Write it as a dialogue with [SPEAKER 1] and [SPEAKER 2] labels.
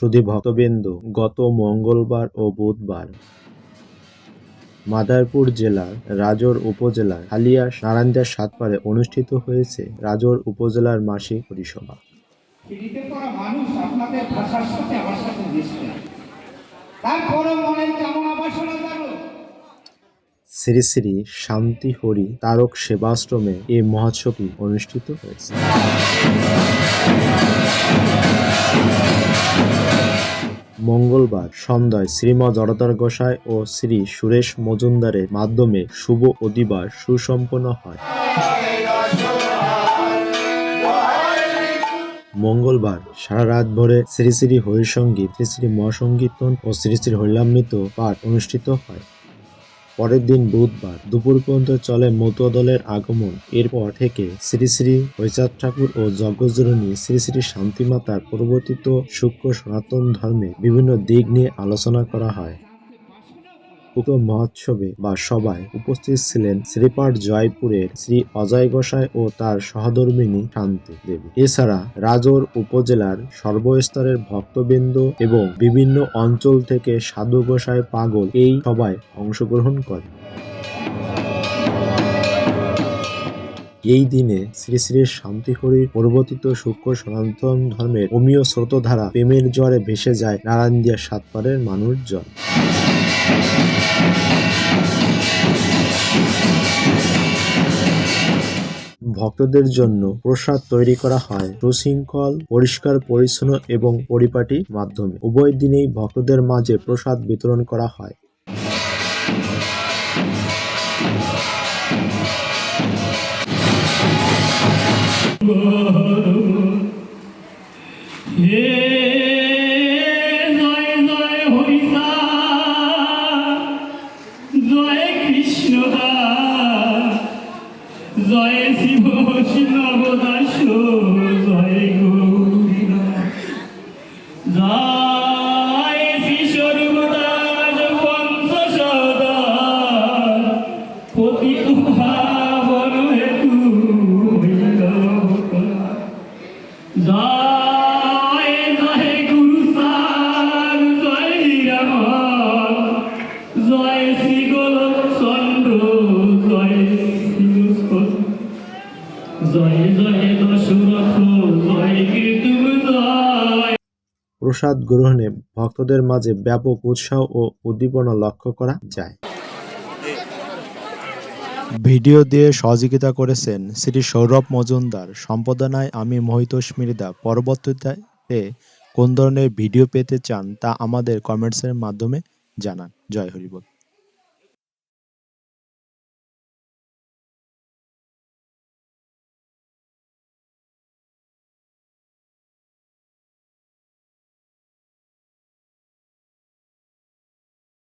[SPEAKER 1] সুধী ভক্তবৃন্দ, গত মঙ্গলবার ও বুধবার। মাদারপুর জেলার রাজর উপজেলার হালিয়া নারায়ণদার সাতপাড়ে অনুষ্ঠিত হয়েছে রাজর উপজেলার মাসিক পরিসভা।
[SPEAKER 2] তারপরে কামনা
[SPEAKER 1] শ্রী শ্রী শান্তি হরি তারক সেবাশ্রমে এই মহোৎসবটি অনুষ্ঠিত হয়েছে। মঙ্গলবার সন্ধ্যায় শ্রীমা জড়তার গোসাই ও শ্রী সুরেশ মজুমদারের মাধ্যমে শুভ অধিবার সুসম্পন্ন হয়। মঙ্গলবার সারা রাত ভরে শ্রী শ্রী হরিসঙ্গীত, শ্রী শ্রী মহাসঙ্গীতন ও শ্রী শ্রী হরিলামৃত পাঠ অনুষ্ঠিত হয়। পরের দিন বুধবার দুপুর পর্যন্ত চলে মতুয়া দলের আগমন। এরপর থেকে শ্রী শ্রী হরিচাঁদ ঠাকুর ও যজ্ঞজরণী শ্রী শ্রী শান্তিমাতার পরিবর্তিত সূক্ষ্ম সনাতন ধর্মে বিভিন্ন দিক নিয়ে আলোচনা করা হয়। উক্ত মহোৎসবে বা সভায় উপস্থিত ছিলেন শ্রীপাঠ জয়পুরের শ্রী অজয় গোসাই ও তার সহধর্মিনী শান্তি দেবী। এছাড়া রাজোর উপজেলার সর্বস্তরের ভক্তবৃন্দ এবং বিভিন্ন অঞ্চল থেকে সাধু গোসাই পাগল এই সভায় অংশগ্রহণ করে এই দিনে শ্রী শ্রী শান্তিহরির পরিবর্তিত সূক্ষ্ম সনাতন ধর্মের অমীয় স্রোতধারা প্রেমের জ্বরে ভেসে যায় নারায়ণ দিয়া সাতপাড়ের মানুষজন। ভক্তদের জন্য প্রসাদ তৈরি করা হয় সুশৃঙ্খল, পরিষ্কার, পরিচ্ছন্ন এবং পরিপাটি মাধ্যমে। উভয় দিনেই ভক্তদের মাঝে প্রসাদ বিতরণ করা হয়।
[SPEAKER 3] হে জয় শিব নবদাস
[SPEAKER 1] প্রসাদ গ্রহণে ভক্তদের মাঝে ব্যাপক উৎসাহ ও উদ্দীপনা লক্ষ্য করা যায়। ভিডিও দিয়ে সহযোগিতা করেছেন শ্রী সৌরভ মজুমদার। সম্পাদনায় আমি মোহিত স্মৃদা পরবর্তীতে কোন ধরনের ভিডিও পেতে চান তা আমাদের কমেন্টসের মাধ্যমে জানান। জয় হরিবল।